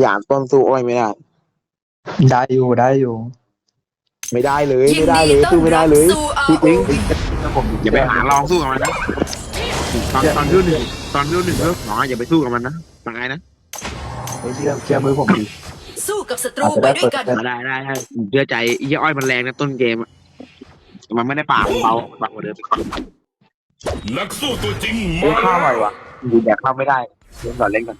หยามต้นสู้อ้อยไม่ได้ ได้อยู่ได้อยู่ ไม่ได้เลยยินไม่ได้ดีเลยต้อสู้นไม่ได้รับเลยสู่จริง ROV ผมอย่าไปหาลองสู้กับมันนะตอนตอนที่หนึ่งตอนที่หนึ่งเลิกหมออย่าไปสู้กับมันนะมาไงนะไม่เชื่อเชื่อมือผมดิ สู้กับศัตรูไปด้วยกันได้ได้ได้ผมเชื่อใจไอ้เหี้ยอ้อยมันแรงนะต้นเกมอะมันไม่ได้ป่าเบาเบากว่าเดิมนักสู้ตัวจริงโอ้มาข้าวอร่อแล้วยวะดูแดกข้าวไม่ได้เล่นก่อนเล่นก่อน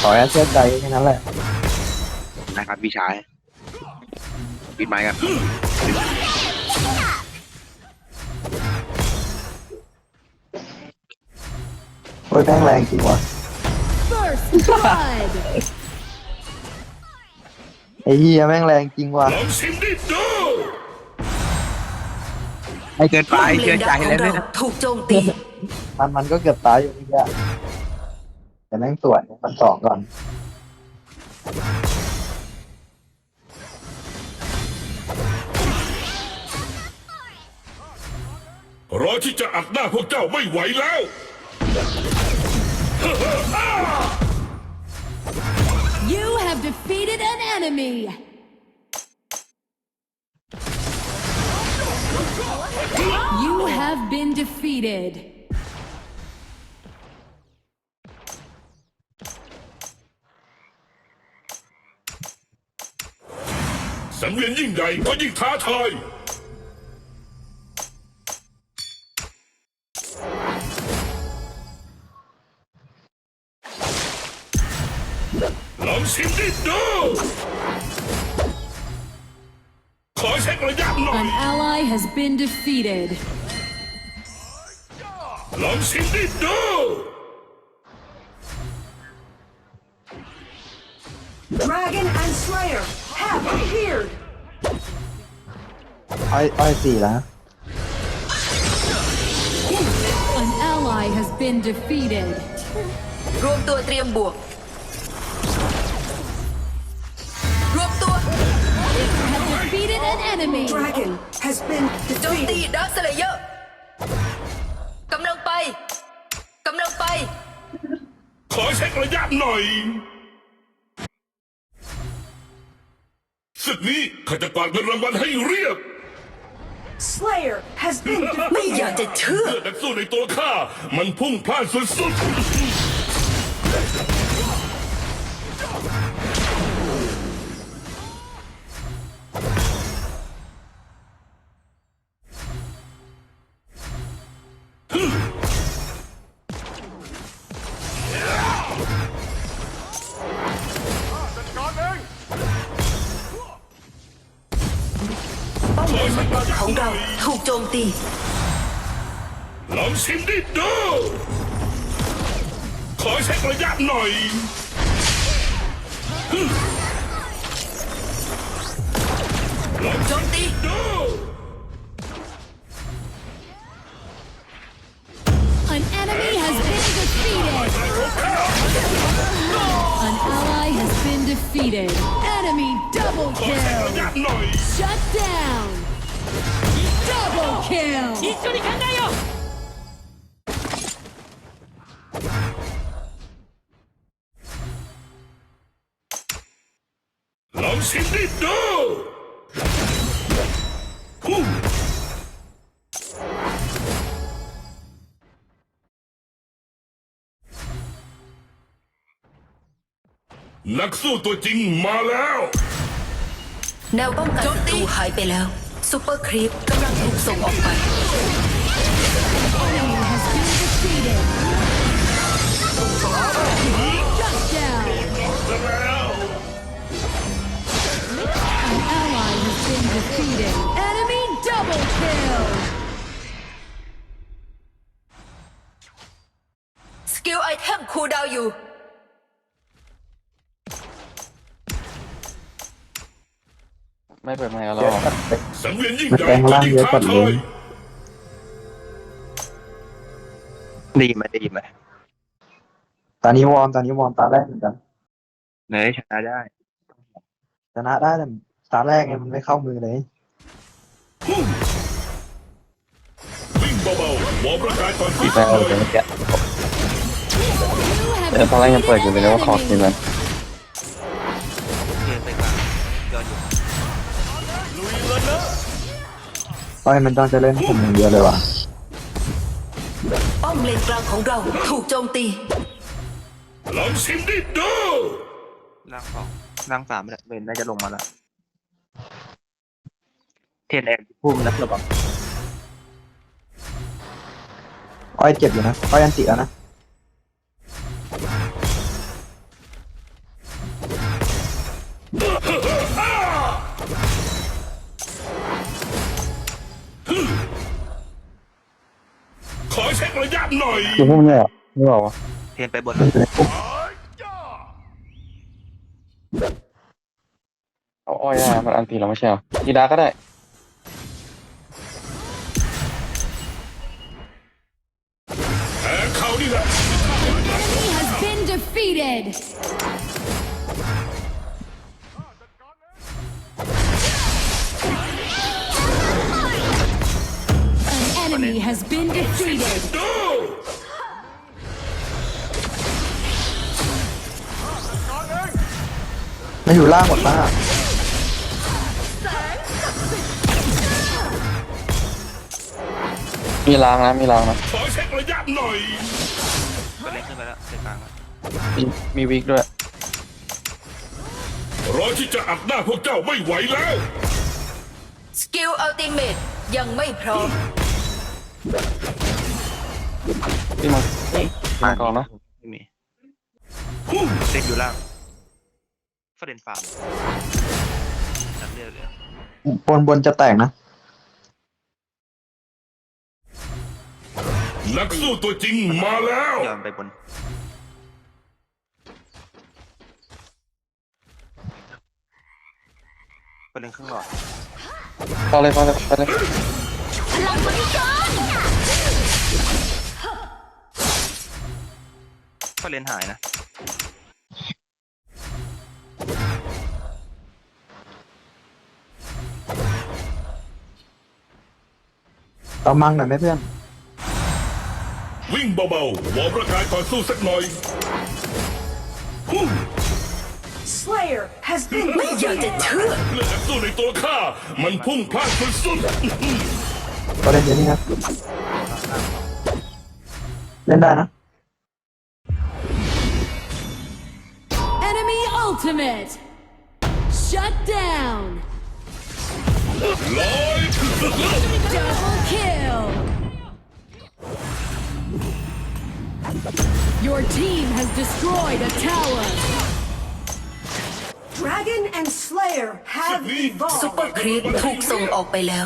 ขอแค่เชื่อใจแค่นั้นแหละนะครับพี่ชายปิดไม้กันโอ้ยแม่งแรงจริงวะ First blood. ไอ้เหี้ยแม่งแรงจริงว่ะลองชิมดิดูไม่เกินไปป้อมเลเชื่อนใจดาของเลยเรานะถูกโจมตีมันมันก็เกือบตายอยู่เมื่อกี้ แต่แม่งสวยมันสองก่อน รอที่จะอัดหน้าพวกเจ้าไม่ไหวแล้ว You have defeated an enemy. You have been defeated. สังเวียนยิ่งใหญ่ก็ยิ่งท้าทายลองชิมดิดูขอเช็คระยะหน่อย An ally has been defeated. ลองชิมดิดู Dragon and Slayer have appeared อ้อยอ้อยสี่แล้ว An ally has been defeated. รวมตัวเตรียมบวก รวมตัว Have defeated an enemy. Dragon has been โจมตีดักสเลเยอร์กำลังไป กำลังไป ขอเช็คระยะหน่อย นี้ข้าจะกวาดเงินรางวัลให้เรียบ Slayer has been ไม่อยากจะเชื่อ เลือดนักสู้ในตัวข้า มันพุ่งพล่านสุดๆ ของเราถูกโจมตี ลองชิมดิดู ขอเช็คระยะหน่อย ลอง โจมตี ดู An enemy has been defeated. An ally has been defeated. Enemy double ขอเช็คระ kill. ยะหน่อย Shut down. Double kill. ลองชิมดิดูฮู้นักสู้ตัวจริงมาแล้ว แนวป้องกันศัตรูหายไปแล้ว ซูเปอร์ครีปกำลังถูกส่งออกไป Enemy has been defeated. Shut down. An ally has been defeated. Enemy double kill. สกิลไอเทมคูลดาวน์อยู่ ไม่เปิดไมค์กับเยเราอะจัดเลยสังเวียนยิ่งมันใหญ่แปลงก็ร่างยิ่งเยอะท้าจัดเลทายยดีไหมดีไหมตอนนี้วอร์มตอนนี้วอร์มตาแรกเหมือนกันเนยชนะได้ ชนะได้แต่ตาแรกไงมันไม่เข้ามือเลย วิ่งเบาๆวอร์มร่างกายก่อนปีที่แปลหน่อยเลยเมื่อกี้ have เออตอนแรกยังเปิดอยู่เลยนะว่าขอกิน enemy. มัน โอ้ยมันต้องจะเล่นผมอย่างเดียวเลยว่ะป้อมเลนกลางของเราถูกโจมตีลองชิมดิดูล่างสองล่างสามเลยเบนน่าจะลงมาแล้ว เทนแอนพุ่มนะระวังอ้อยเจ็บอยู่นะอ้อยอันติแล้วนะ เช็คระยะหน่อยคือพวกเนี่ยไม่บอกว่าเทนไปบนแล้วเอาอ้อยอะมันอันตีเราไม่ใช่เหรอกีดาก็ได้แพ้เขานี่แหละ Enemy has been defeated. Enemy has been defeated. ดูมันอยู่ล่างหมดป้ามีรางนะมีรางนะขอเช็คระยะหน่อยก็เล่นขึ้นไปแล้วเซนกลางแล้ว มีมีวิกด้วย รอที่จะอัดหน้าพวกเจ้าไม่ไหวแล้ว สกิลอัลติเมตยังไม่พร้อม พี่มังมังกรนะไม่มีเด็กอยู่ล่างฟเดนฟาร์มจัดเรียกเลยบนบนจะแตกนะ นักสู้ตัวจริงมาแล้วย้อนไปบนไปเล่นครึ่งหลอดพอเลยพอเลยพอเลยก็ เล่นหายนะ เอามังหน่อยไหมเพื่อน วิ่งเบาๆวอร์มร่างกายก่อนสู้สักหน่อยฮู้ไม่อยากจะเชื่อเลือดนักสู้ในตัวข้า มันพุ่งพลาดสุดก็เล่นเดี๋ยวนี้นะเล่นได้นะ ultimate. Shut down. ๆลอย Double kill. Your team has destroyed a tower. Dragon and Slayer have ซุปเปอร์ครีปถูกส่งออกไปแล้ว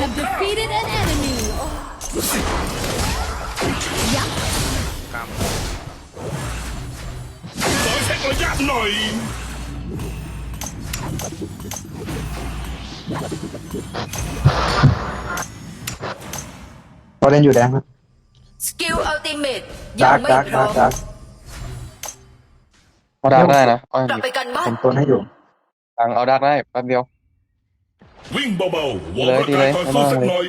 Have defeated an enemy. กลางขอเช็คระยะหน่อยก็เล่นอยู่แดงนะสกิลอัลติเมตยัดางร์กไม่ดาร์กพร้ดาอร์กมดาร์ก เอาดาร์กได้นะอ้อยกลับไปกันบ้าผนมต้นให้อยู่กลางเอาดาร์กได้แป๊บเดียว วิ่งเบาๆวอร์มร่างกายก่อนสู้สักหน่อย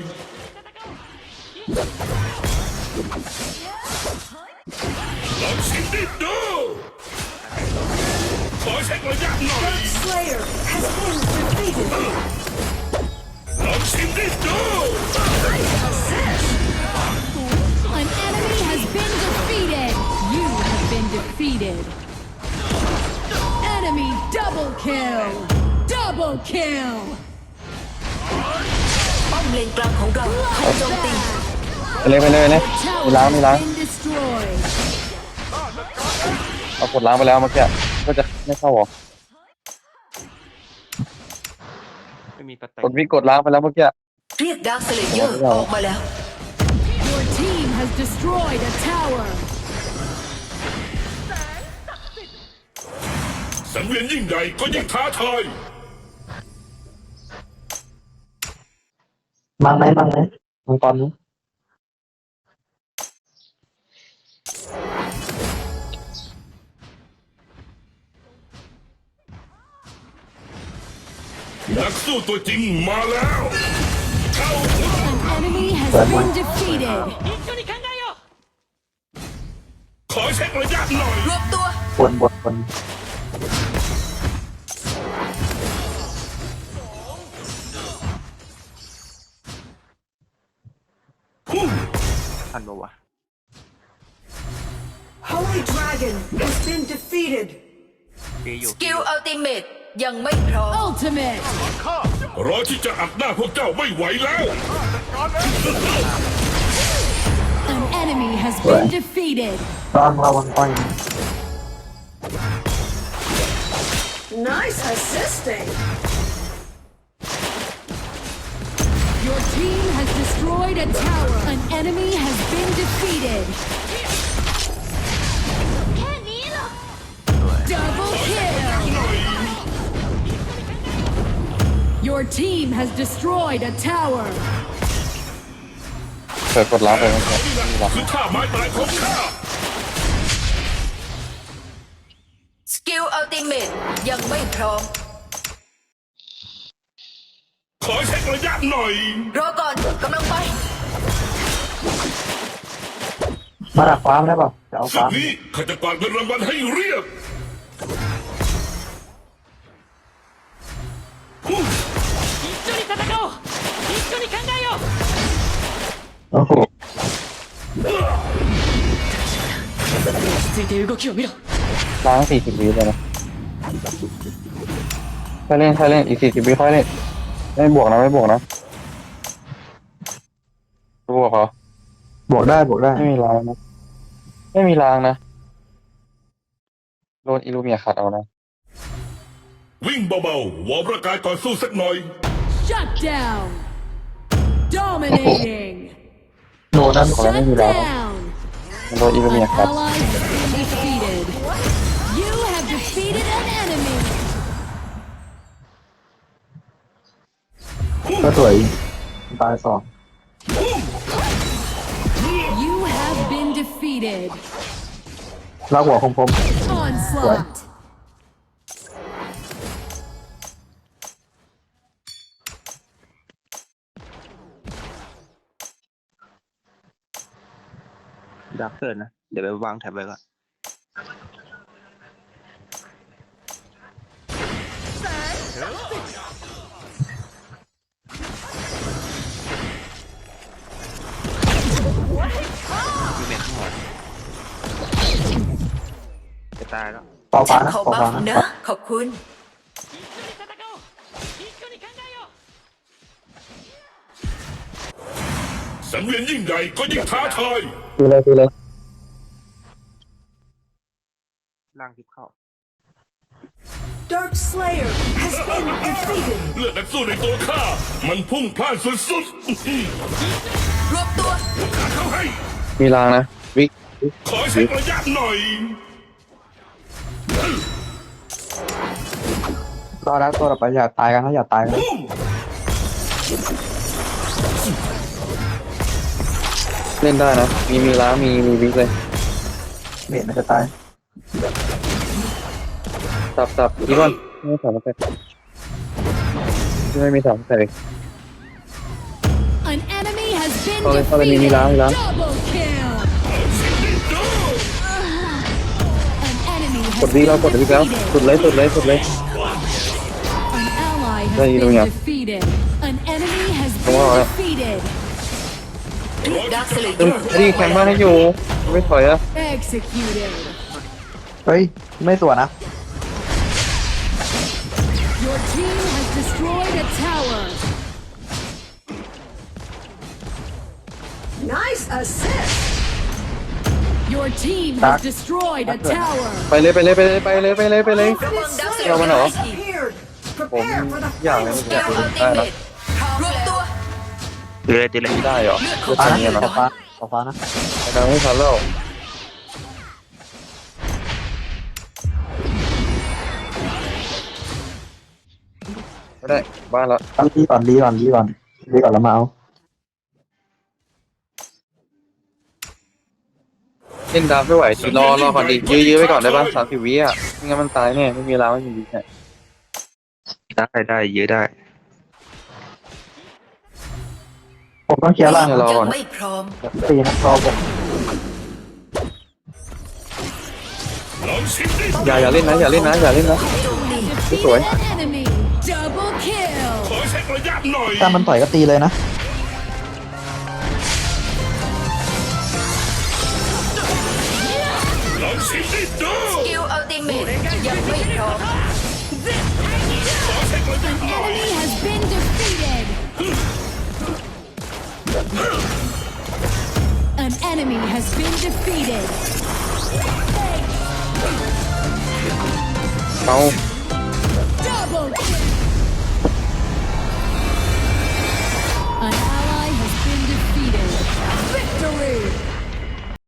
ลองชิมดิดูขอเช็คระยะหน่อย Slayer has been defeated. ลองชิมดิดู An enemy has been defeated. You have been defeated. Enemy double kill. Double kill. ป้อมเลนกลางของเราถูกโจมตี Bloodbath. ไปเลยไปเลยไปเลย Tower มีล้างมีล้าง has been destroyed. เอากดล้างไปแล้วเมื่อกี้ก็จะไม่เข้าหรอไม่มีประแตงกดวิกดล้างไปแล้วเมื่อกี้เรียกดาร์คสเลเยอร์ออกมาแล้ว Your team has destroyed a tower. เวียนยิ่งใหญ่ก็ยิ่งท้าทายมังไหมมังไหมมังตอนนี้นักสู้ตัวจริงมาแล้ว An enemy has been defeated. ขอเช็คระยะหน่อยรวมตัวบนบนบนทัน ดีอยู่ สกิลอัลติเมตยังไม่พร้อม Ultimate. รอที่จะอัดหน้าพวกเจ้าไม่ไหวแล้ว An enemy has been defeated. ระวังระวังก้อย Nice assisting. Your team has destroyed a tower. An enemy has been defeated. Double Your team has destroyed a tower. เปิดกดล้างไปเมื่อกี้คือท่าไม้ตายของข้า สกิลอัลติเมตยังไม่พร้อม ขอเช็คระยะหน่อย รอก่อนกำลังไป มาดักฟ้าได้ป่ะจะเอาศึฟ้ากนี้ข้าจะกวาดเงินรางวัลให้เรียบ ล้างสี่สิบวิเลยนะค่อยเล่นค่อยเล่นอีกสี่สิบวิค่อยเล่นไม่บวกนะไม่บวกนะบวกเหรอบวกได้บวกได้ ไม่มีล้างนะไม่มีล้างนะโดนอิลูเมียขัดเอานะ วิ่งเบาๆวอร์มร่างกายก่อนสู้สักหน่อย Shut down. Dominating. โนนั้นขอแล้วไม่มี Shut ล้าง down. มันโดนอิลูเมี An ยขัด ally has ก็สวยตายสอง You have been defeated. ลากหัวคมคม Onslaught. ดักเกินนะ เดี๋ยวไปวางแท็บไว้ก่อนมี ตายแล้วเป่าฟ้านะเขาเป่าบัฟ้าฟนะนะขอบคุณ สังเวียนยิ่งใหญ่ก็ยิ่งท้าทาย คือเลยคือเลยล่างทิพเข้า Dark Slayer has been defeated. เลือดนักสู้ในตัวข้า มันพุ่งพล่านสุดรวมตัวๆข้าเข้าให้ มีล้างนะ วิก ขอเช็คระยะหน่อย รอแล้วตัวต่อไปอย่าตายกันนะอย่าตายกันปุ้มเล่นได้นะ มีมีล้างมีมีวิกเลยเม็ดมันจะตายสับสับอีกอนไม่สามารถใส่ไม่มีสามารถใส่ An enemy has been Sorry, sorry, defeated. Mimi, lang, lang. Double กด has วิกแล้ว been กดวิกแล้ว defeated. สุดเลยสุดเลยสุดเลย An ally has Đây, đâu been nhỉ? defeated. An enemy has Đúng been rồi. defeated. เรียกดาร์คสเลตึ้เยงอร์รีแข่งบ้านให้อยู่ ไม่ถอยอะ Executed. เฮ้ย ไม่สวนนะ Your team has destroyed a tower. Nice assist. Your team Dark. has destroyed a tower. ไปเลยไปเลยไปเลยไปเลยไปเลยไปเลยระวังดาวเสลเอามันเหรอ Appeared. ผม Prepare for the อยากเลย final อยากเกลเล่อันลติได้เมนะตรรวมตัวตีเลยตีเลยได้เหรอเลือดของฟ้าฉันะนอยู่ขอฟ้าขอฟ้านะไปทางไม่ทันแล้ว ไม่ได้บ้านละรีก่อนรีก่อนรีก่อนรีก่อนแล้วมาเอา เล่นดาร์กไม่ไหวทีรอรอก่อนดิยื้อยื้อไว้ก่อนได้ป่ะสามสิบวิอะไม่งั้นมันตายแน่ไม่มีเวลาไม่มีวิแน่ได้ได้เยอะได้ ผมต้องเคลียร์ล่างรอยัก่อนงไม่พร้อมตีนะรอผมลองชิมดิอย่าอย่าเล่นนะอย่าเล่นนะอย่าเล่นนะ Defeated Sorry. an enemy. Double kill. ขอเช็คระยะหน่อยถ้ามันต่อยก็ตีเลยนะ Skill ultimate. Your weight roll. An enemy has been defeated. An enemy has been defeated. Ow. Double kill. An ally has been defeated. Victory!